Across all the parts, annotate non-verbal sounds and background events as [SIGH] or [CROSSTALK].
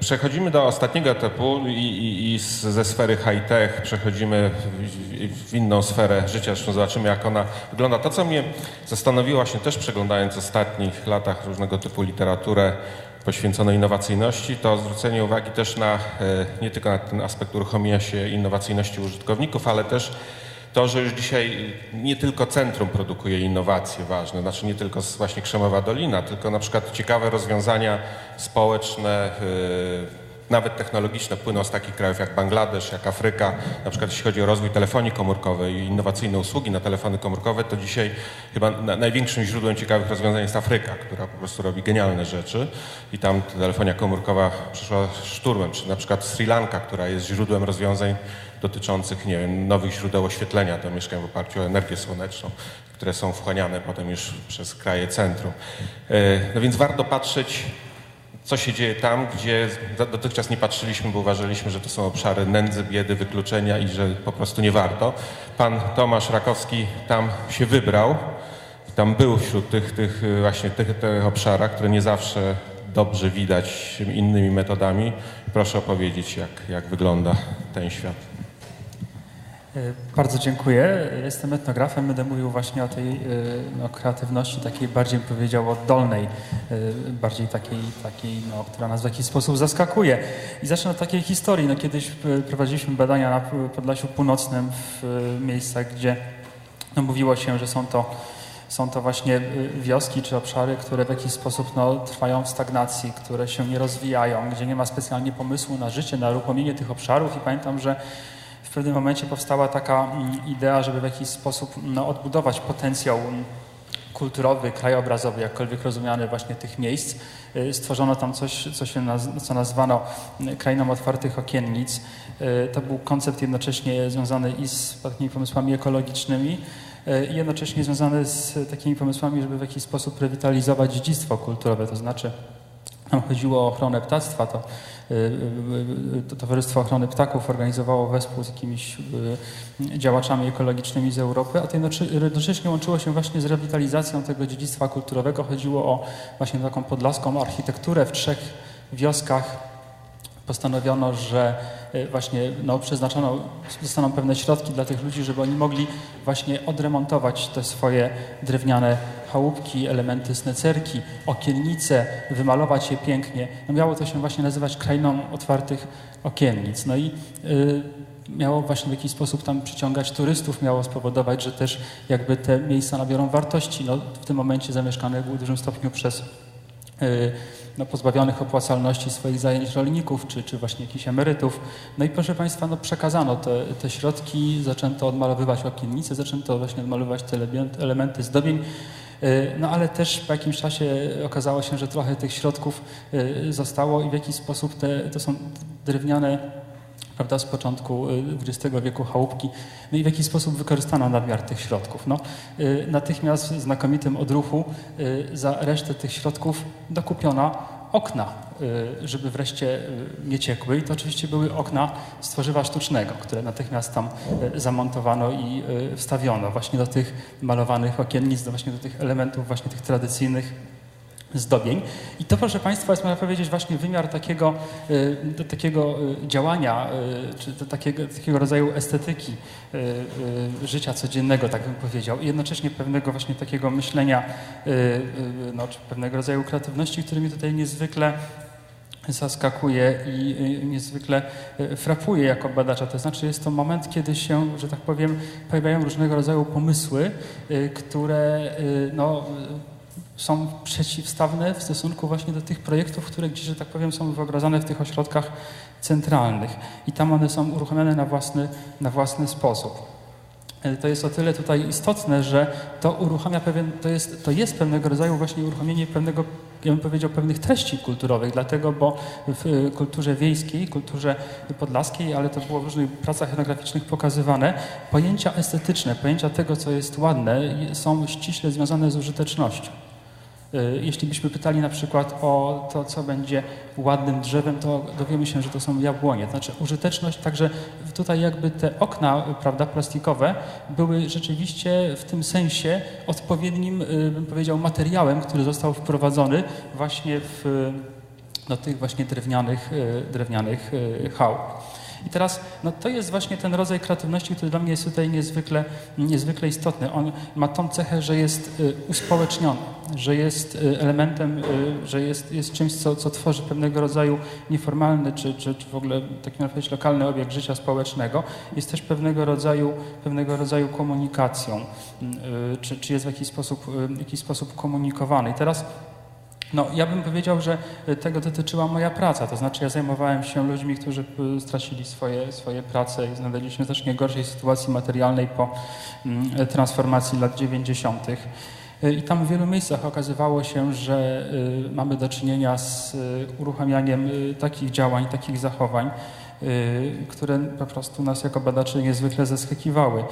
Przechodzimy do ostatniego etapu i, i, i ze sfery high-tech przechodzimy w, w, inną sferę życia. Zresztą zobaczymy, jak ona wygląda. To, co mnie zastanowiło właśnie też przeglądając w ostatnich latach różnego typu literaturę poświęconą innowacyjności, to zwrócenie uwagi też na nie tylko na ten aspekt uruchomienia się innowacyjności użytkowników, ale też to, że już dzisiaj nie tylko centrum produkuje innowacje ważne, znaczy nie tylko właśnie Krzemowa Dolina, tylko na przykład ciekawe rozwiązania społeczne, yy, nawet technologiczne płyną z takich krajów jak Bangladesz, jak Afryka. Na przykład jeśli chodzi o rozwój telefonii komórkowej i innowacyjne usługi na telefony komórkowe, to dzisiaj chyba największym źródłem ciekawych rozwiązań jest Afryka, która po prostu robi genialne rzeczy i tam telefonia komórkowa przyszła szturmem, czy na przykład Sri Lanka, która jest źródłem rozwiązań dotyczących nie wiem, nowych źródeł oświetlenia do mieszkań w oparciu o energię słoneczną, które są wchłaniane potem już przez kraje centrum. E, no więc warto patrzeć, co się dzieje tam, gdzie dotychczas nie patrzyliśmy, bo uważaliśmy, że to są obszary nędzy, biedy, wykluczenia i że po prostu nie warto. Pan Tomasz Rakowski tam się wybrał, tam był wśród tych, tych właśnie tych, tych obszarach, które nie zawsze dobrze widać innymi metodami. Proszę opowiedzieć, jak, jak wygląda ten świat. E, bardzo dziękuję. Jestem etnografem, będę mówił właśnie o tej e, no, kreatywności takiej bardziej powiedział oddolnej, e, bardziej takiej, takiej no, która nas w jakiś sposób zaskakuje. I zacznę od takiej historii. No, kiedyś prowadziliśmy badania na Podlasiu Północnym w miejscach, gdzie no, mówiło się, że są to są to właśnie wioski czy obszary, które w jakiś sposób no, trwają w stagnacji, które się nie rozwijają, gdzie nie ma specjalnie pomysłu na życie, na uruchomienie tych obszarów. I pamiętam, że w pewnym momencie powstała taka mm, idea, żeby w jakiś sposób no, odbudować potencjał mm, kulturowy, krajobrazowy, jakkolwiek rozumiany właśnie tych miejsc. Y, stworzono tam coś, co, się naz co nazwano mm, krainą otwartych okiennic. Y, to był koncept jednocześnie związany i z takimi pomysłami ekologicznymi, y, i jednocześnie związany z takimi pomysłami, żeby w jakiś sposób rewitalizować dziedzictwo kulturowe, to znaczy nam chodziło o ochronę ptactwa, Y, y, y, to Towarzystwo Ochrony Ptaków organizowało wespół z jakimiś działaczami ekologicznymi z Europy, a to jednocześnie łączyło się właśnie z rewitalizacją tego dziedzictwa kulturowego. Chodziło o właśnie taką podlaską architekturę w trzech wioskach postanowiono, że właśnie no, przeznaczono, dostaną pewne środki dla tych ludzi, żeby oni mogli właśnie odremontować te swoje drewniane chałupki, elementy snecerki, okiennice, wymalować je pięknie. No miało to się właśnie nazywać krainą otwartych okiennic. No i y, miało właśnie w jakiś sposób tam przyciągać turystów, miało spowodować, że też jakby te miejsca nabiorą wartości. No, w tym momencie zamieszkane były w dużym stopniu przez y, no, pozbawionych opłacalności swoich zajęć rolników, czy, czy właśnie jakichś emerytów. No i proszę Państwa, no, przekazano te, te środki, zaczęto odmalowywać okiennice, zaczęto właśnie odmalowywać te elementy zdobień. Y, no ale też po jakimś czasie okazało się, że trochę tych środków y, zostało i w jakiś sposób te, to są drewniane prawda, z początku XX y, wieku chałupki, no i w jaki sposób wykorzystano nadmiar tych środków. No, natychmiast w znakomitym odruchu za resztę tych środków dokupiono okna, y, żeby wreszcie y, nie ciekły. I to oczywiście były okna z tworzywa sztucznego, które natychmiast tam y, zamontowano i wstawiono właśnie do tych malowanych okiennic, do właśnie do tych elementów właśnie tych tradycyjnych zdobień. I to, proszę Państwa, jest, można powiedzieć, właśnie wymiar takiego, do takiego działania, czy do takiego, takiego rodzaju estetyki życia codziennego, tak bym powiedział, i jednocześnie pewnego właśnie takiego myślenia, no, czy pewnego rodzaju kreatywności, który mnie tutaj niezwykle zaskakuje i niezwykle frapuje jako badacza. To znaczy jest to moment, kiedy się, że tak powiem, pojawiają różnego rodzaju pomysły, które no, są przeciwstawne w stosunku właśnie do tych projektów, które gdzieś, że tak powiem, są wyobrażane w tych ośrodkach centralnych i tam one są uruchomione na własny, na własny sposób. E, to jest o tyle tutaj istotne, że to uruchamia pewien, to jest, to jest pewnego rodzaju właśnie uruchomienie pewnego, ja bym powiedział, pewnych treści kulturowych, dlatego, bo w e, kulturze wiejskiej, kulturze podlaskiej, ale to było w różnych pracach etnograficznych pokazywane, pojęcia estetyczne, pojęcia tego, co jest ładne, są ściśle związane z użytecznością. Y, jeśli byśmy pytali na przykład o to, co będzie ładnym drzewem, to dowiemy się, że to są jabłonie. Znaczy użyteczność, także tutaj jakby te okna prawda, plastikowe były rzeczywiście w tym sensie odpowiednim, y, bym powiedział, materiałem, który został wprowadzony właśnie w do tych właśnie drewnianych, e, drewnianych chałup. I teraz no to jest właśnie ten rodzaj kreatywności, który dla mnie jest tutaj niezwykle, niezwykle istotny. On ma tą cechę, że jest y, uspołeczniony, że jest y, elementem, y, że jest, jest czymś, co, co tworzy pewnego rodzaju nieformalny, czy, czy, czy w ogóle taki można powiedzieć lokalny obiekt życia społecznego. Jest też pewnego rodzaju, pewnego rodzaju komunikacją, czy, czy jest w jakiś sposób, jakiś sposób komunikowany. I teraz no, ja bym powiedział, że tego dotyczyła moja praca. To znaczy, ja zajmowałem się ludźmi, którzy y, stracili swoje, swoje prace i znaleźli się w znacznie gorszej sytuacji materialnej po mm, transformacji lat 90. Y, I tam w wielu miejscach okazywało się, że mamy do czynienia z uruchamianiem takich działań, takich zachowań, które po prostu nas jako badaczy niezwykle zaskakiwały.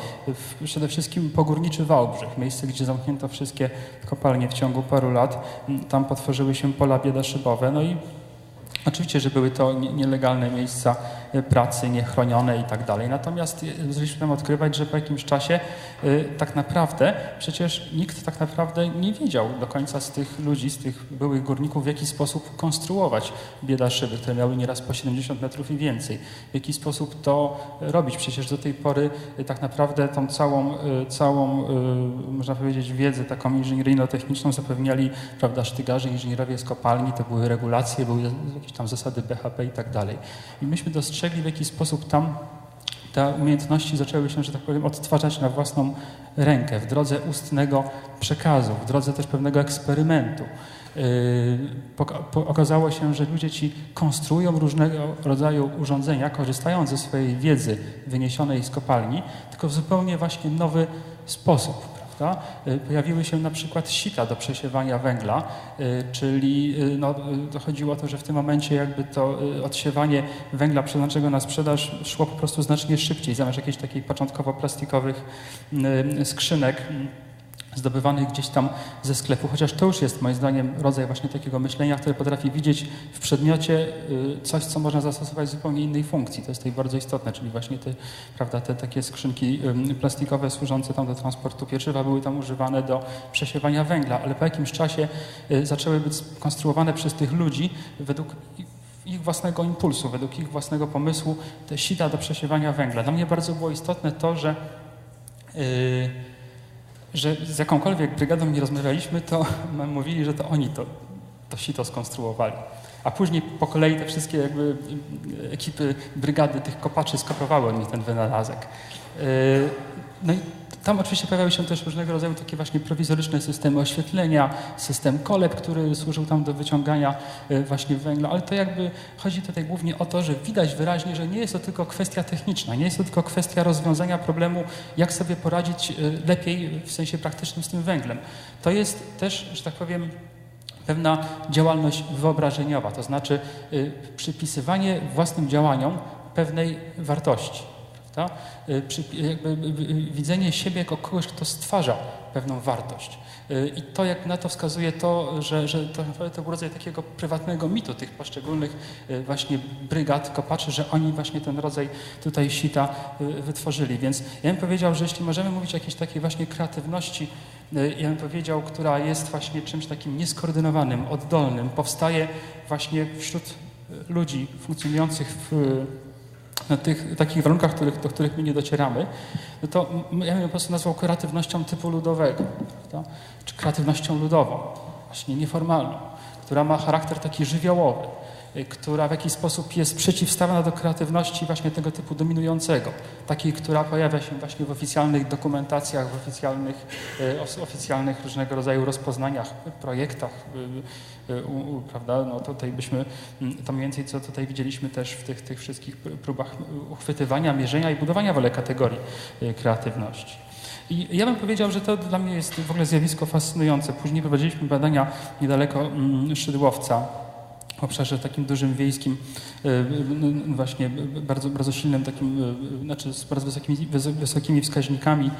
Przede wszystkim Pogórniczy Wałbrzych, miejsce, gdzie zamknięto wszystkie kopalnie w ciągu paru lat. Tam potworzyły się pola biedaszybowe. No i Oczywiście, że były to nielegalne miejsca pracy, niechronione i tak dalej. Natomiast zaczęliśmy odkrywać, że po jakimś czasie e, tak naprawdę przecież nikt tak naprawdę nie wiedział do końca z tych ludzi, z tych byłych górników, w jaki sposób konstruować biedaszyby, które miały nieraz po 70 metrów i więcej. W jaki sposób to robić. Przecież do tej pory tak naprawdę tą całą, całą można powiedzieć, wiedzę taką inżynieryjno-techniczną zapewniali prawda, sztygarze, inżynierowie z kopalni, to były regulacje, były jakieś tam zasady BHP i tak dalej. I myśmy dostrzegli, w jaki sposób tam te umiejętności zaczęły się, że tak powiem, odtwarzać na własną rękę, w drodze ustnego przekazu, w drodze też pewnego eksperymentu. Yy, okazało się, że ludzie ci konstruują różnego rodzaju urządzenia, korzystając ze swojej wiedzy wyniesionej z kopalni, tylko w zupełnie właśnie nowy sposób. Prawda? Y, pojawiły się na przykład sita do przesiewania węgla, y, czyli y, no, chodziło o to, że w tym momencie jakby to odsiewanie węgla przeznaczonego na sprzedaż szło po prostu znacznie szybciej, zamiast jakichś takich początkowo plastikowych skrzynek zdobywanych gdzieś tam ze sklepu, chociaż to już jest moim zdaniem rodzaj właśnie takiego myślenia, które potrafi widzieć w przedmiocie y, coś, co można zastosować w zupełnie innej funkcji. To jest tutaj bardzo istotne, czyli właśnie te, prawda, te takie skrzynki plastikowe służące tam do transportu pieczywa były tam używane do przesiewania węgla, ale po jakimś czasie y, zaczęły być skonstruowane przez tych ludzi według ich własnego impulsu, według ich własnego pomysłu te sita do przesiewania węgla. Dla mnie bardzo było istotne to, że yy, że z jakąkolwiek brygadą nie rozmawialiśmy, to [LAUGHS] mówili, że to oni to, to sito skonstruowali. A później po kolei te wszystkie jakby ekipy brygady tych kopaczy skopowały od nich ten wynalazek. Yy, no i tam oczywiście pojawiały się też różnego rodzaju takie właśnie prowizoryczne systemy oświetlenia, system koleb, który służył tam do wyciągania e, właśnie węgla, ale to jakby chodzi tutaj głównie o to, że widać wyraźnie, że nie jest to tylko kwestia techniczna, nie jest to tylko kwestia rozwiązania problemu, jak sobie poradzić e, lepiej w sensie praktycznym z tym węglem. To jest też, że tak powiem, pewna działalność wyobrażeniowa, to znaczy e, przypisywanie własnym działaniom pewnej wartości. Prawda? Y, jakby y, y, widzenie siebie jako kogoś, kto stwarza pewną wartość. I to, jak na to wskazuje to, że, że to, to był rodzaj takiego prywatnego mitu tych poszczególnych właśnie brygad kopaczy, że oni właśnie ten rodzaj tutaj sita wytworzyli. Więc ja bym powiedział, że jeśli możemy mówić o jakiejś takiej właśnie kreatywności, ja bym powiedział, która jest właśnie czymś takim nieskoordynowanym, oddolnym, powstaje właśnie wśród ludzi funkcjonujących w na tych takich warunkach, których, do których my nie docieramy, no to ja bym po prostu nazwał kreatywnością typu ludowego, prawda? czy kreatywnością ludową, właśnie nieformalną, która ma charakter taki żywiołowy, y, która w jakiś sposób jest przeciwstawna do kreatywności właśnie tego typu dominującego, takiej, która pojawia się właśnie w oficjalnych dokumentacjach, w oficjalnych, y, oficjalnych różnego rodzaju rozpoznaniach, projektach, y, prawda? No tutaj byśmy, mm, to mniej więcej co tutaj widzieliśmy też w tych, tych wszystkich próbach uchwytywania, mierzenia i budowania w ogóle kategorii kreatywności. I ja bym powiedział, że to dla mnie jest w ogóle zjawisko fascynujące. Później prowadziliśmy badania niedaleko mm, Szydłowca, w obszarze takim dużym wiejskim, y, właśnie bardzo, bardzo silnym takim, znaczy z bardzo wysokimi, wysokimi wskaźnikami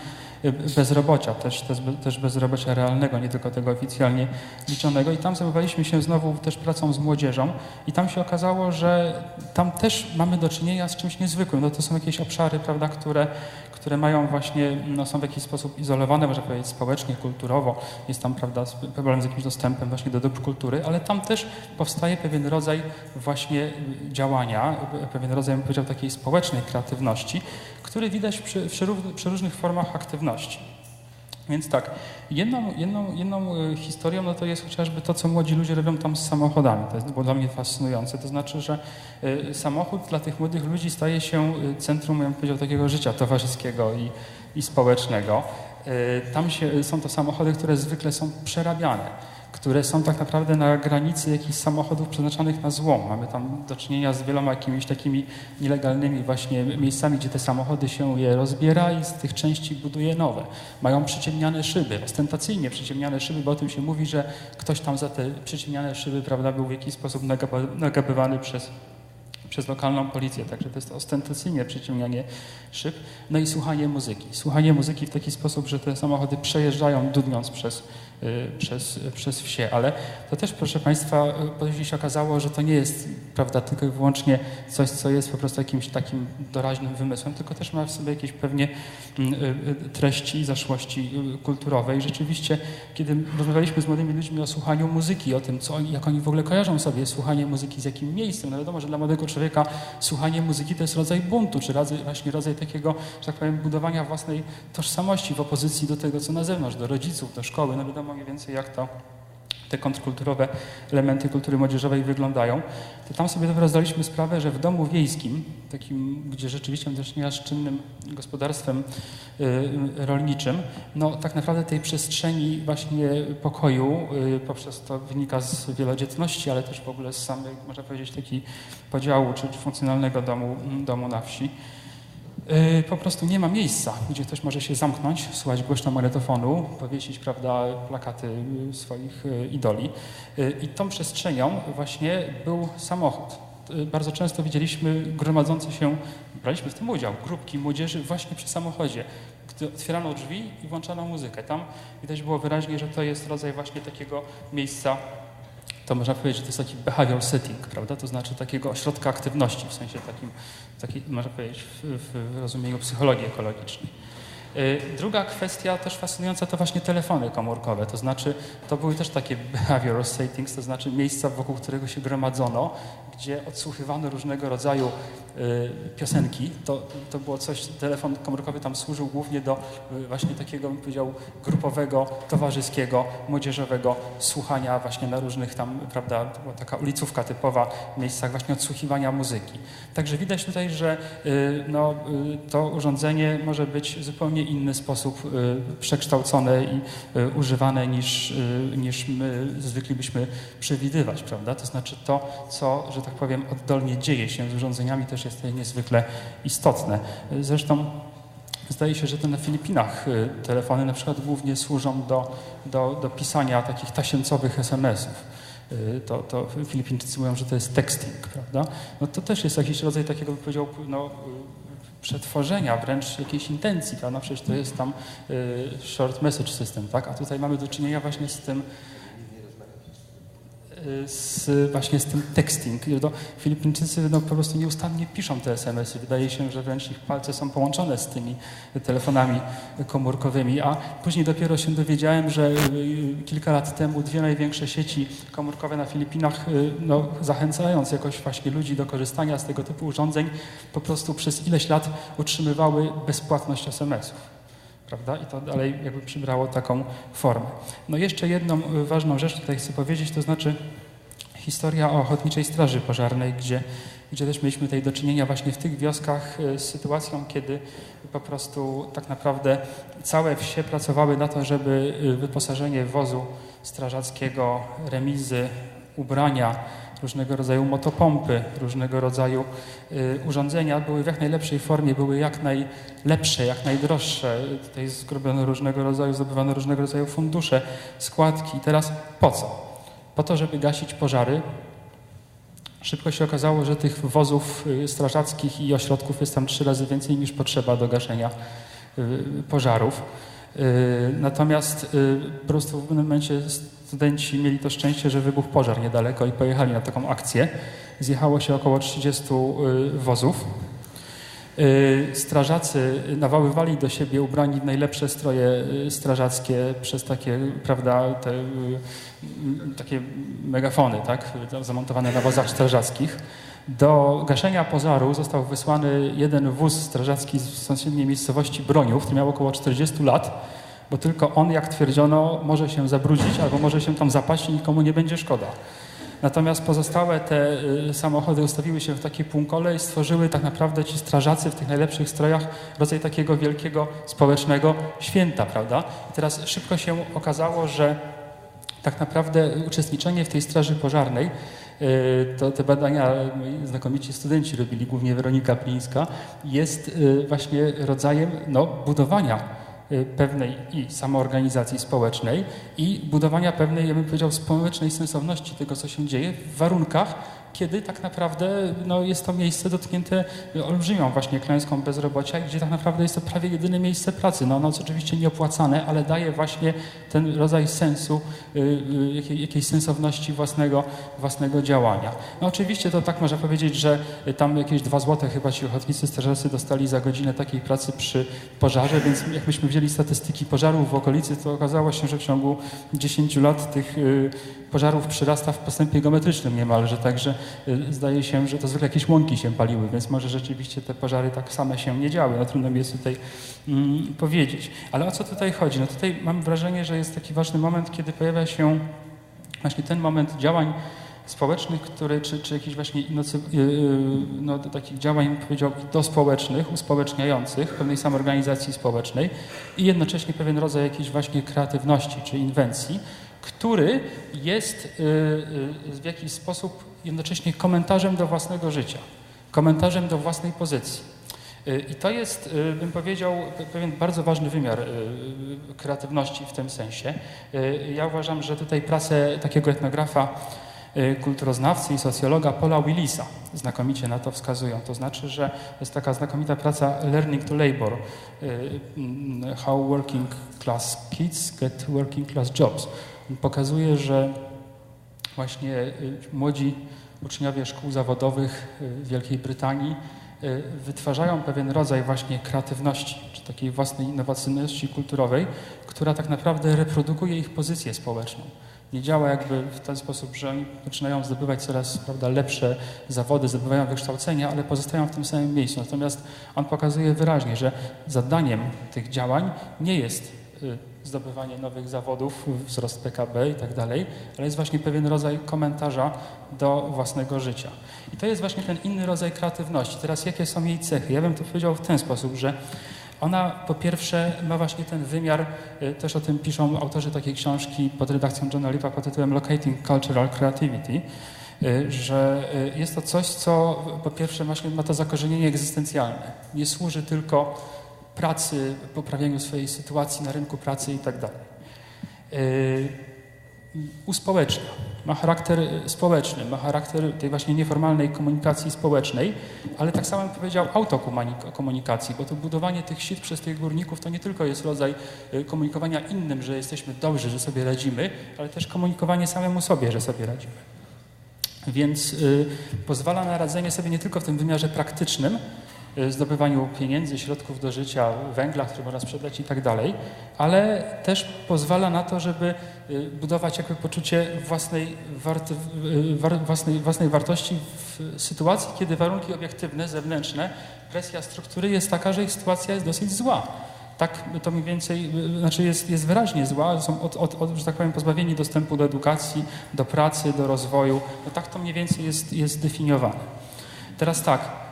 bezrobocia, też, też, bezrobocia realnego, nie tylko tego oficjalnie liczonego. I tam zajmowaliśmy się znowu też pracą z młodzieżą i tam się okazało, że tam też mamy do czynienia z czymś niezwykłym. No to są jakieś obszary, prawda, które, które mają właśnie, no, są w jakiś sposób izolowane, można powiedzieć, społecznie, kulturowo. Jest tam, prawda, problem z jakimś dostępem właśnie do dóbr kultury, ale tam też powstaje pewien rodzaj właśnie działania, pewien rodzaj, bym powiedział, takiej społecznej kreatywności, który widać przy, przy, przy różnych formach aktywności. Więc tak, jedną, jedną, jedną e, historią no to jest chociażby to, co młodzi ludzie robią tam z samochodami. To jest, było dla mnie fascynujące. To znaczy, że e, samochód dla tych młodych ludzi staje się e, centrum, ja bym powiedział, takiego życia towarzyskiego i, i społecznego. Tam się, są to samochody, które zwykle są przerabiane które są tak naprawdę na granicy jakichś samochodów przeznaczonych na złom. Mamy tam do czynienia z wieloma jakimiś takimi nielegalnymi właśnie miejscami, gdzie te samochody się je rozbiera i z tych części buduje nowe. Mają przyciemniane szyby, ostentacyjnie przyciemniane szyby, bo o tym się mówi, że ktoś tam za te przyciemniane szyby prawda, był w jakiś sposób nagabywany przez przez lokalną policję, także to jest ostentacyjnie przyciemnianie szyb. No i słuchanie muzyki. Słuchanie muzyki w taki sposób, że te samochody przejeżdżają dudniąc przez przez, przez wsie, ale to też, proszę Państwa, później się okazało, że to nie jest, prawda, tylko i wyłącznie coś, co jest po prostu jakimś takim doraźnym wymysłem, tylko też ma w sobie jakieś pewnie mm, y, y, treści i zaszłości kulturowe. I rzeczywiście, kiedy rozmawialiśmy z młodymi ludźmi o słuchaniu muzyki, o tym, co, jak oni w ogóle kojarzą sobie słuchanie muzyki z jakim miejscem, no wiadomo, że dla młodego człowieka słuchanie muzyki to jest rodzaj buntu, czy rodzaj, właśnie rodzaj takiego, że tak powiem, budowania własnej tożsamości w opozycji do tego, co na zewnątrz, do rodziców, do szkoły, no wiadomo, mniej więcej, jak to te kontrkulturowe elementy kultury młodzieżowej wyglądają, to tam sobie dopiero zdaliśmy sprawę, że w domu wiejskim, takim, gdzie rzeczywiście do czynienia z czynnym gospodarstwem y, rolniczym, no tak naprawdę tej przestrzeni właśnie pokoju, y, poprzez to wynika z wielodzietności, ale też w ogóle z samej, można powiedzieć, takiego podziału czy funkcjonalnego domu, domu na wsi, po prostu nie ma miejsca, gdzie ktoś może się zamknąć, słuchać głośno magnetofonu, powiesić prawda, plakaty y, swoich y, idoli. I tą przestrzenią właśnie był samochód. Bardzo często widzieliśmy gromadzące się, braliśmy w tym udział, grupki młodzieży właśnie przy samochodzie, gdy otwierano drzwi i włączano muzykę. Tam widać było wyraźnie, że to jest rodzaj właśnie takiego miejsca to można powiedzieć, że to jest taki behavior setting, prawda? To znaczy takiego ośrodka aktywności, w sensie takim, taki, można powiedzieć, w, w rozumieniu psychologii ekologicznej. Y, druga kwestia też fascynująca to właśnie telefony komórkowe, to znaczy to były też takie behavioral settings, to znaczy miejsca, wokół którego się gromadzono, gdzie odsłuchiwano różnego rodzaju y, piosenki. To, to było coś, telefon komórkowy tam służył głównie do y, właśnie takiego, bym powiedział, grupowego, towarzyskiego, młodzieżowego słuchania właśnie na różnych tam, prawda, była taka ulicówka typowa w miejscach właśnie odsłuchiwania muzyki. Także widać tutaj, że no, to urządzenie może być zupełnie inny sposób y, przekształcone i y, używane niż, y, niż my zwykli byśmy przewidywać, prawda? To znaczy to, co, że tak powiem, oddolnie dzieje się z urządzeniami też jest niezwykle istotne. Zresztą Zdaje się, że to na Filipinach telefony na przykład głównie służą do, do, do pisania takich tasiemcowych SMS-ów. To, to Filipińczycy mówią, że to jest texting, prawda? No to też jest jakiś rodzaj takiego, bym powiedział, no, przetworzenia wręcz jakiejś intencji, prawda? Przecież to jest tam y, short message system, tak? A tutaj mamy do czynienia właśnie z tym, z, właśnie z tym texting. To Filipińczycy no, po prostu nieustannie piszą te SMS-y. Wydaje się, że wręcz ich palce są połączone z tymi telefonami komórkowymi, a później dopiero się dowiedziałem, że y, kilka lat temu dwie największe sieci komórkowe na Filipinach, no, zachęcając jakoś właśnie ludzi do korzystania z tego typu urządzeń, po prostu przez ileś lat utrzymywały bezpłatność SMS-ów prawda? I to dalej jakby przybrało taką formę. No jeszcze jedną y, ważną rzecz tutaj chcę powiedzieć, to znaczy historia o Ochotniczej Straży Pożarnej, gdzie, gdzie też mieliśmy tutaj do czynienia właśnie w tych wioskach y, z sytuacją, kiedy po prostu tak naprawdę całe wsie pracowały na to, żeby y, wyposażenie wozu strażackiego, remizy, ubrania, różnego rodzaju motopompy, różnego rodzaju y, urządzenia były w jak najlepszej formie, były jak najlepsze, jak najdroższe. Tutaj zrobiono różnego rodzaju, zdobywano różnego rodzaju fundusze, składki. I teraz po co? Po to, żeby gasić pożary. Szybko się okazało, że tych wozów y, strażackich i ośrodków jest tam trzy razy więcej niż potrzeba do gaszenia y, pożarów. Natomiast po prostu w pewnym momencie studenci mieli to szczęście, że wybuchł pożar niedaleko i pojechali na taką akcję. Zjechało się około 30 y, wozów. Y, Strażacy nawoływali do siebie ubrani w najlepsze stroje y, strażackie przez takie, prawda, te, takie megafony, tak, zamontowane na wozach strażackich. Do gaszenia pożaru został wysłany jeden wóz strażacki z sąsiedniej miejscowości Broniów, który miał około 40 lat, bo tylko on, jak twierdzono, może się zabrudzić albo może się tam zapaść i nikomu nie będzie szkoda. Natomiast pozostałe te y, samochody ustawiły się w takiej półkole i stworzyły tak naprawdę ci strażacy w tych najlepszych strojach rodzaj takiego wielkiego społecznego święta, prawda? I teraz szybko się okazało, że tak naprawdę uczestniczenie w tej straży pożarnej, y, to te badania znakomici studenci robili, głównie Weronika Plińska, jest y, właśnie rodzajem no, budowania pewnej i samoorganizacji społecznej i budowania pewnej, ja bym powiedział, społecznej sensowności tego, co się dzieje w warunkach, kiedy tak naprawdę no, jest to miejsce dotknięte olbrzymią właśnie klęską bezrobocia, gdzie tak naprawdę jest to prawie jedyne miejsce pracy. No ono jest oczywiście nieopłacane, ale daje właśnie ten rodzaj sensu, y, y, jakiej, jakiejś sensowności własnego, własnego działania. No oczywiście to tak można powiedzieć, że tam jakieś dwa złote chyba ci ochotnicy strażacy dostali za godzinę takiej pracy przy pożarze, więc jakbyśmy wzięli statystyki pożarów w okolicy, to okazało się, że w ciągu 10 lat tych y, pożarów przyrasta w postępie geometrycznym niemalże, także zdaje się, że to zwykle jakieś łąki się paliły, więc może rzeczywiście te pożary tak same się nie działy. No trudno mi jest tutaj mm, powiedzieć. Ale o co tutaj chodzi? No tutaj mam wrażenie, że jest taki ważny moment, kiedy pojawia się właśnie ten moment działań społecznych, który, czy, czy jakichś właśnie inocy, yy, no, takich działań, powiedział, dospołecznych, uspołeczniających, pewnej samoorganizacji społecznej i jednocześnie pewien rodzaj jakiejś właśnie kreatywności czy inwencji, który jest w jakiś sposób jednocześnie komentarzem do własnego życia, komentarzem do własnej pozycji. Y, I to jest, y, bym powiedział, pe- pewien bardzo ważny wymiar y, kreatywności w tym sensie. Ja uważam, że tutaj pracę takiego etnografa, kulturoznawcy i socjologa Paula Willisa znakomicie na to wskazują. To znaczy, że jest taka znakomita praca Learning to Labor, mm, How Working Class Kids Get Working Class Jobs. Pokazuje, że właśnie y, młodzi uczniowie szkół zawodowych y, Wielkiej Brytanii y, wytwarzają pewien rodzaj właśnie kreatywności, czy takiej własnej innowacyjności kulturowej, która tak naprawdę reprodukuje ich pozycję społeczną. Nie działa jakby w ten sposób, że oni zaczynają zdobywać coraz prawda, lepsze zawody, zdobywają wykształcenia, ale pozostają w tym samym miejscu. Natomiast on pokazuje wyraźnie, że zadaniem tych działań nie jest zdobywanie nowych zawodów, wzrost PKB i tak dalej, ale jest właśnie pewien rodzaj komentarza do własnego życia. I to jest właśnie ten inny rodzaj kreatywności. Teraz jakie są jej cechy? Ja bym to powiedział w ten sposób, że ona po pierwsze ma właśnie ten wymiar, y, też o tym piszą autorzy takiej książki pod redakcją Johna Lipa pod tytułem Locating Cultural Creativity, y, że y, jest to coś, co po pierwsze ma to zakorzenienie egzystencjalne. Nie służy tylko pracy, poprawieniu swojej sytuacji na rynku pracy i tak dalej. Y, Uspołecznia. Ma charakter y, społeczny, ma charakter tej właśnie nieformalnej komunikacji społecznej, ale tak samo bym powiedział autokomunikacji, bo to budowanie tych sit przez tych górników to nie tylko jest rodzaj y, komunikowania innym, że jesteśmy dobrzy, że sobie radzimy, ale też komunikowanie samemu sobie, że sobie radzimy. Więc y, pozwala na radzenie sobie nie tylko w tym wymiarze praktycznym, zdobywaniu pieniędzy, środków do życia, węgla, który można sprzedać i tak dalej, ale też pozwala na to, żeby y, budować jakby poczucie własnej, y, war, własnej, własnej wartości w sytuacji, kiedy warunki obiektywne, zewnętrzne, presja struktury jest taka, że ich sytuacja jest dosyć zła. Tak to mniej więcej, znaczy jest, jest wyraźnie zła, są od, od, od, że tak powiem, pozbawieni dostępu do edukacji, do pracy, do rozwoju. No tak to mniej więcej jest, jest definiowane. Teraz tak,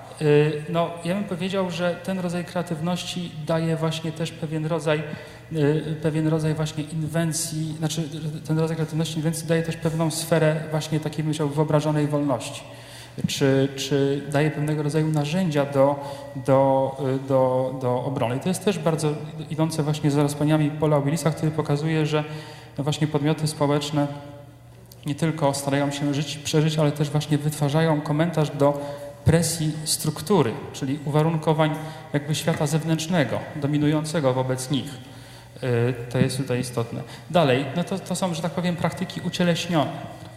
no ja bym powiedział, że ten rodzaj kreatywności daje właśnie też pewien rodzaj, y, pewien rodzaj właśnie inwencji, znaczy ten rodzaj kreatywności inwencji daje też pewną sferę właśnie takiej, bym wyobrażonej wolności czy, czy daje pewnego rodzaju narzędzia do, do, do, do obrony. I to jest też bardzo idące właśnie za rozpaniami Paula Willisa, który pokazuje, że no właśnie podmioty społeczne nie tylko starają się żyć, przeżyć, ale też właśnie wytwarzają komentarz do presji struktury, czyli uwarunkowań jakby świata zewnętrznego, dominującego wobec nich. Y, To jest tutaj istotne. Dalej, no to, to są, że tak powiem, praktyki ucieleśnione.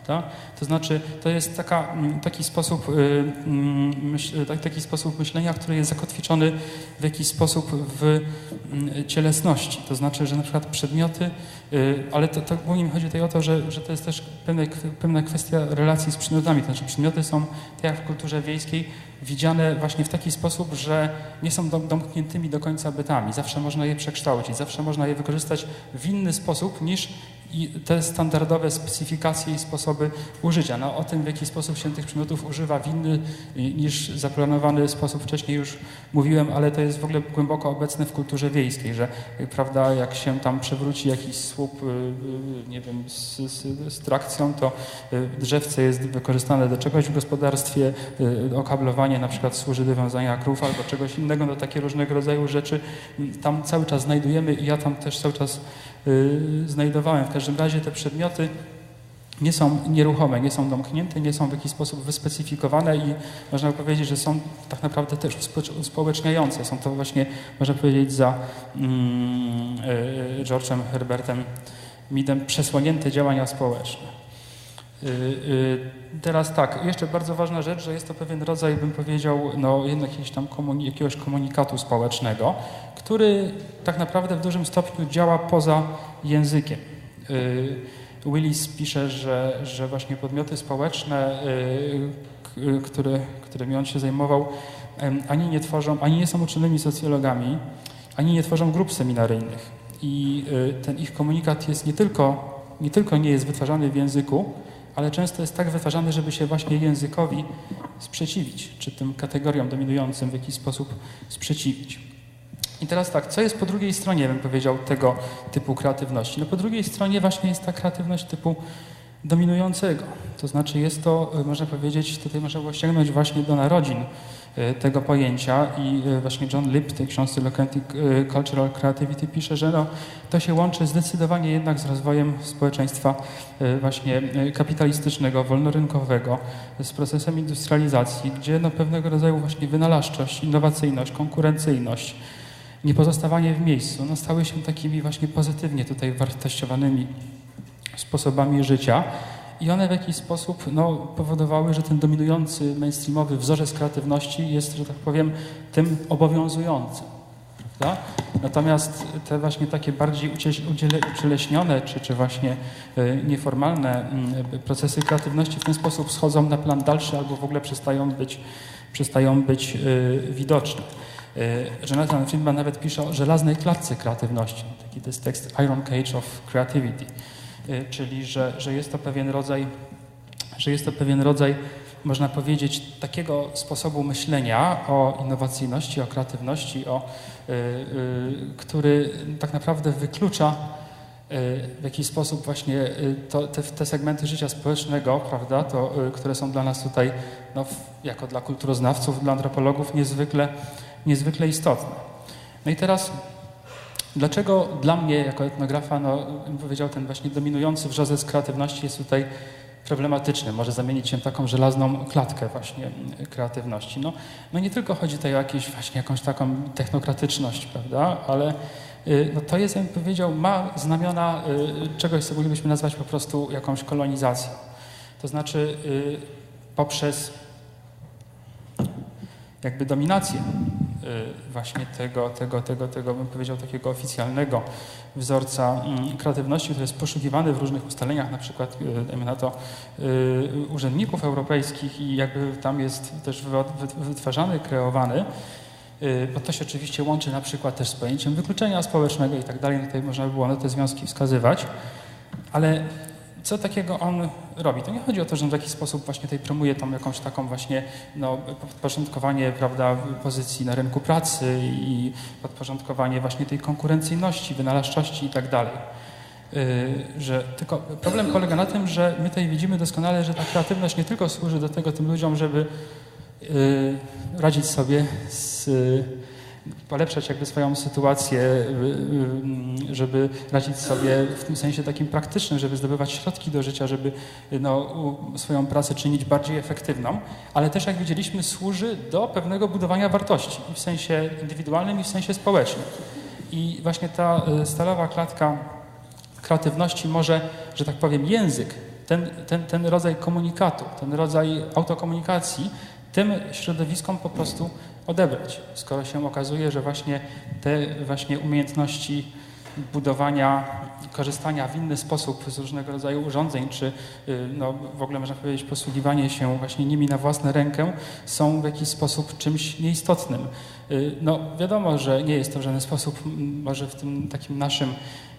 Prawda? To znaczy, to jest taka, mm, taki, sposób, y, mm, myśl, tak- taki sposób myślenia, który jest zakotwiczony w jakiś sposób w mm, cielesności. To znaczy, że na przykład przedmioty, y, ale to, to głównie mi chodzi tutaj o to, że, że to jest też pewna, pewna kwestia relacji z przedmiotami. To znaczy, przedmioty są, tak jak w kulturze wiejskiej, widziane właśnie w taki sposób, że nie są dom- domkniętymi do końca bytami. Zawsze można je przekształcić, zawsze można je wykorzystać w inny sposób niż i te standardowe specyfikacje i sposoby użycia. No, o tym, w jaki sposób się tych przedmiotów używa w inny i- niż zaplanowany sposób wcześniej już mówiłem, ale to jest w ogóle głęboko obecne w kulturze wiejskiej, że y, prawda, jak się tam przewróci jakiś słup, y, y, nie wiem, z, z, z trakcją, to y, drzewce jest wykorzystane do czegoś w gospodarstwie, y, okablowanie na przykład służy do wiązania krów albo czegoś innego, no takie różnego rodzaju rzeczy y, tam cały czas znajdujemy i ja tam też cały czas y, znajdowałem. W każdym razie te przedmioty nie są nieruchome, nie są domknięte, nie są w jakiś sposób wyspecyfikowane i można powiedzieć, że są tak naprawdę też uspo- uspołeczniające. Są to właśnie, można powiedzieć, za mm, y, George'em Herbertem Midem przesłonięte działania społeczne. Y, y, Teraz tak, jeszcze bardzo ważna rzecz, że jest to pewien rodzaj, bym powiedział, no jednak jakiegoś tam jakiegoś komunikatu społecznego, który tak naprawdę w dużym stopniu działa poza językiem. Y, Willis pisze, że, że właśnie podmioty społeczne, y, które, którymi on się zajmował, ani nie tworzą, ani nie są uczonymi socjologami, ani nie tworzą grup seminaryjnych. I y, ten ich komunikat jest nie tylko, nie tylko nie jest wytwarzany w języku, ale często jest tak wytwarzany, żeby się właśnie językowi sprzeciwić, czy tym kategoriom dominującym w jakiś sposób sprzeciwić. I teraz tak, co jest po drugiej stronie, bym powiedział, tego typu kreatywności? No po drugiej stronie właśnie jest ta kreatywność typu dominującego. To znaczy jest to, y, można powiedzieć, tutaj można było sięgnąć właśnie do narodzin y, tego pojęcia i y, właśnie John Lipp w tej książce Locating Cultural Creativity pisze, że no, to się łączy zdecydowanie jednak z rozwojem społeczeństwa właśnie kapitalistycznego, wolnorynkowego, z procesem industrializacji, gdzie no, pewnego rodzaju właśnie wynalazczość, innowacyjność, konkurencyjność, niepozostawanie w miejscu, no, stały się takimi właśnie pozytywnie tutaj wartościowanymi sposobami życia i one w jakiś sposób no, powodowały, że ten dominujący mainstreamowy wzorzec kreatywności jest, że tak powiem, tym obowiązującym. Prawda? Natomiast te właśnie takie bardziej ucieleśnione, czy, czy właśnie e, nieformalne mm, procesy kreatywności w ten sposób schodzą na plan dalszy albo w ogóle przestają być, przestają być e, widoczne. E, Jonathan Friedman nawet pisze o żelaznej klatce kreatywności. Taki to jest tekst Iron Cage of Creativity. E, Czyli, że, że jest to pewien rodzaj, że jest to pewien rodzaj, można powiedzieć, takiego sposobu myślenia o innowacyjności, o kreatywności, o, y, który tak naprawdę wyklucza w jakiś sposób właśnie to, te, te segmenty życia społecznego, prawda, to, które są dla nas tutaj, no, jako dla kulturoznawców, dla antropologów niezwykle, niezwykle istotne. No i teraz Dlaczego dla mnie, jako etnografa, no, bym powiedział, ten właśnie dominujący wrzorzec kreatywności jest tutaj problematyczny. Może zamienić się w taką żelazną klatkę właśnie mm, kreatywności. No, no nie tylko chodzi tutaj o jakieś, właśnie jakąś taką technokratyczność, prawda, ale y, no, to jest, ja bym powiedział, ma znamiona y, czegoś, co moglibyśmy nazwać po prostu jakąś kolonizacją. To znaczy y, poprzez jakby dominację właśnie tego, tego, tego, tego, bym powiedział, takiego oficjalnego wzorca mm, kreatywności, który jest poszukiwany w różnych ustaleniach, na przykład, y, dajmy na to, y, urzędników europejskich i jakby tam jest też wytwarzany, kreowany, y, bo to się oczywiście łączy na przykład też z pojęciem wykluczenia społecznego i tak dalej, tutaj można by było na te związki wskazywać, ale co takiego on robi? To nie chodzi o to, że w jakiś sposób właśnie tutaj promuje tą jakąś taką właśnie no, podporządkowanie prawda, pozycji na rynku pracy i podporządkowanie właśnie tej konkurencyjności, wynalazczości i tak dalej. Yy, że tylko problem polega na tym, że my tutaj widzimy doskonale, że ta kreatywność nie tylko służy do tego tym ludziom, żeby yy, radzić sobie z polepszać jakby swoją sytuację, y, y, żeby radzić sobie w tym sensie takim praktycznym, żeby zdobywać środki do życia, żeby no, u- swoją pracę czynić bardziej efektywną, ale też jak widzieliśmy służy do pewnego budowania wartości w sensie indywidualnym i w sensie społecznym. I właśnie ta y, stalowa klatka kreatywności może, że tak powiem, język ten, ten, ten rodzaj komunikatu, ten rodzaj autokomunikacji tym środowiskom po prostu odebrać. Skoro się okazuje, że właśnie te właśnie umiejętności budowania, korzystania w inny sposób z różnego rodzaju urządzeń, czy y, no, w ogóle można powiedzieć posługiwanie się właśnie nimi na własną rękę są w jakiś sposób czymś nieistotnym. Y, No wiadomo, że nie jest to w żaden sposób może w tym takim naszym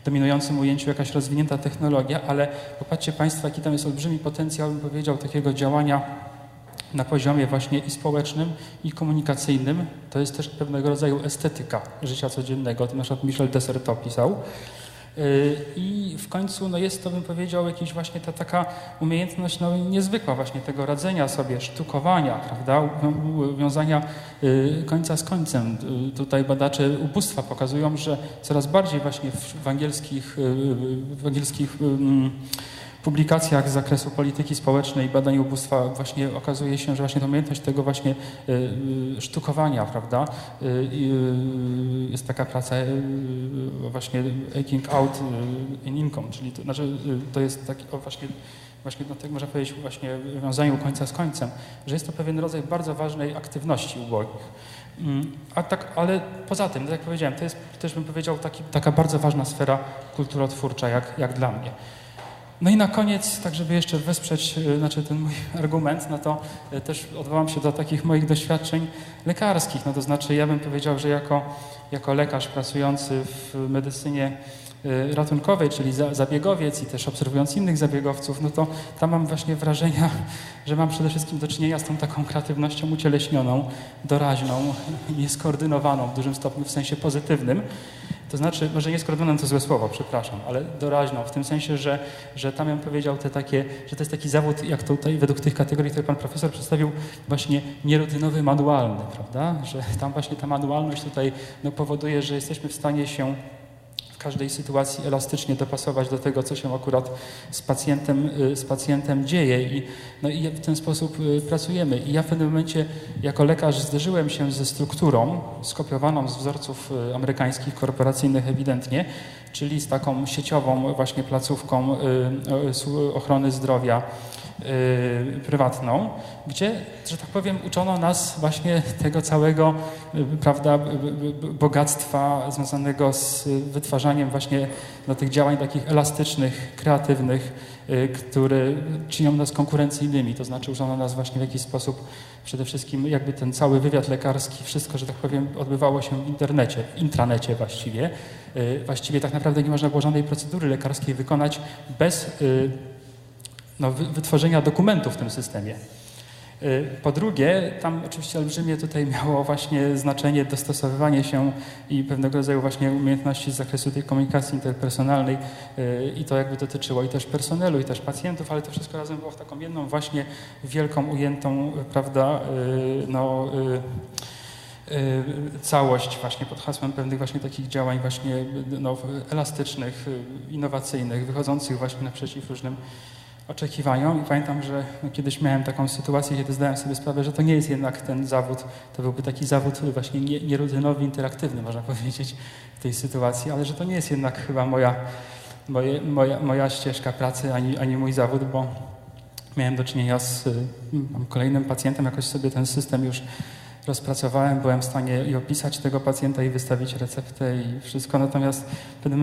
dominującym ujęciu jakaś rozwinięta technologia, ale popatrzcie Państwo, jaki tam jest olbrzymi potencjał, bym powiedział, takiego działania na poziomie właśnie i społecznym, i komunikacyjnym. To jest też pewnego rodzaju estetyka życia codziennego. O tym na przykład Michel Desserteau pisał. Yy, I w końcu no jest to, bym powiedział, jakaś właśnie ta taka umiejętność no, niezwykła właśnie tego radzenia sobie, sztukowania, prawda, wiązania yy, końca z końcem. Yy, Tutaj badacze ubóstwa pokazują, że coraz bardziej właśnie w, w angielskich, w angielskich publikacjach z zakresu polityki społecznej i badań ubóstwa właśnie okazuje się, że właśnie umiejętność tego właśnie y, y, sztukowania, prawda, y, jest taka praca właśnie aching out in income, czyli to, znaczy, to jest taki właśnie właśnie do tego można powiedzieć właśnie wiązaniu końca z końcem, że jest to pewien rodzaj bardzo ważnej aktywności ubogich. Mm, A tak, ale poza tym, tak jak powiedziałem, to jest też bym powiedział taki, taka bardzo ważna sfera kulturotwórcza, jak, jak dla mnie. No i na koniec, tak żeby jeszcze wesprzeć y, znaczy ten mój [LAUGHS] argument, no to y, też odwołam się do takich moich doświadczeń lekarskich. No to znaczy ja bym powiedział, że jako, jako lekarz pracujący w medycynie y, ratunkowej, czyli za, zabiegowiec i też obserwując innych zabiegowców, no to tam mam właśnie wrażenia, [LAUGHS] że mam przede wszystkim do czynienia z tą taką kreatywnością ucieleśnioną, doraźną, nieskoordynowaną [LAUGHS] w dużym stopniu w sensie pozytywnym. To znaczy, może nie skoordynowaną to złe słowo, przepraszam, ale doraźną, w tym sensie, że, że tam bym powiedział te takie, że to jest taki zawód, jak tutaj według tych kategorii, które pan profesor przedstawił, właśnie nierutynowy, manualny, prawda? Że tam właśnie ta manualność tutaj no, powoduje, że jesteśmy w stanie się każdej sytuacji elastycznie dopasować do tego, co się akurat z pacjentem, y, z pacjentem dzieje i, no i w ten sposób y, pracujemy. I ja w pewnym momencie jako lekarz zderzyłem się ze strukturą skopiowaną z wzorców y, amerykańskich, korporacyjnych ewidentnie, czyli z taką sieciową właśnie placówką ochrony zdrowia prywatną, gdzie, że tak powiem, uczono nas właśnie tego całego, y, prawda, bogactwa związanego z wytwarzaniem właśnie no, tych działań takich elastycznych, kreatywnych, y, które czynią nas konkurencyjnymi, to znaczy uczono nas właśnie w jakiś sposób przede wszystkim jakby ten cały wywiad lekarski, wszystko, że tak powiem, odbywało się w internecie, w intranecie właściwie. Y, Właściwie tak naprawdę nie można było żadnej procedury lekarskiej wykonać bez y, no, wy- wytworzenia dokumentów w tym systemie. Y, Po drugie, tam oczywiście olbrzymie tutaj miało właśnie znaczenie dostosowywanie się i pewnego rodzaju właśnie umiejętności z zakresu tej komunikacji interpersonalnej y, i to jakby dotyczyło i też personelu, i też pacjentów, ale to wszystko razem było w taką jedną właśnie wielką, ujętą, prawda, y, no, całość właśnie pod hasłem pewnych właśnie takich działań właśnie no, elastycznych, innowacyjnych, wychodzących właśnie naprzeciw różnym oczekiwaniom i pamiętam, że no, kiedyś miałem taką sytuację, kiedy zdałem sobie sprawę, że to nie jest jednak ten zawód, to byłby taki zawód właśnie nie- nierutynowy, interaktywny, można [LAUGHS] powiedzieć, w tej sytuacji, ale że to nie jest jednak chyba moja, moje, moja, moja ścieżka pracy ani, ani mój zawód, bo miałem do czynienia z y, kolejnym pacjentem, jakoś sobie ten system już rozpracowałem, byłem w stanie i opisać tego pacjenta i wystawić receptę i wszystko, natomiast w pewnym